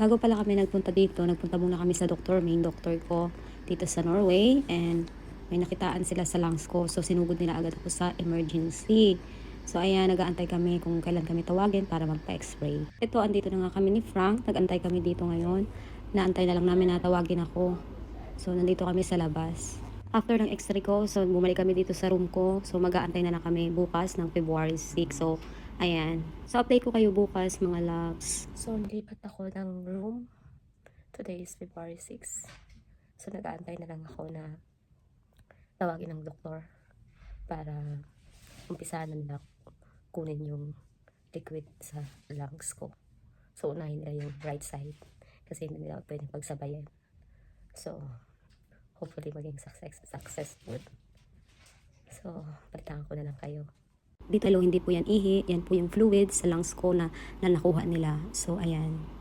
Bago pala kami nagpunta dito, nagpunta muna kami sa doktor, main doctor ko dito sa Norway. And may nakitaan sila sa lungs ko. So, sinugod nila agad ako sa emergency. So, ayan, nag-aantay kami kung kailan kami tawagin para magpa-x-ray. Ito, andito na nga kami ni Frank. Nag-antay kami dito ngayon. Naantay na lang namin na tawagin ako. So, nandito kami sa labas. After ng x-ray ko, so bumalik kami dito sa room ko. So, mag-aantay na lang kami bukas ng February 6. So, ayan. So, update ko kayo bukas, mga loves. So, nilipat ako ng room. Today is February 6. So, nag-aantay na lang ako na tawagin ng doktor para umpisahan na nila kunin yung liquid sa lungs ko. So, unahin nila yung right side kasi hindi nila pwedeng pagsabayan. So, hopefully maging success, successful. So, palitan ko na lang kayo. Dito, hello, hindi po yan ihi. Yan po yung fluid sa lungs ko na, na nakuha nila. So, ayan.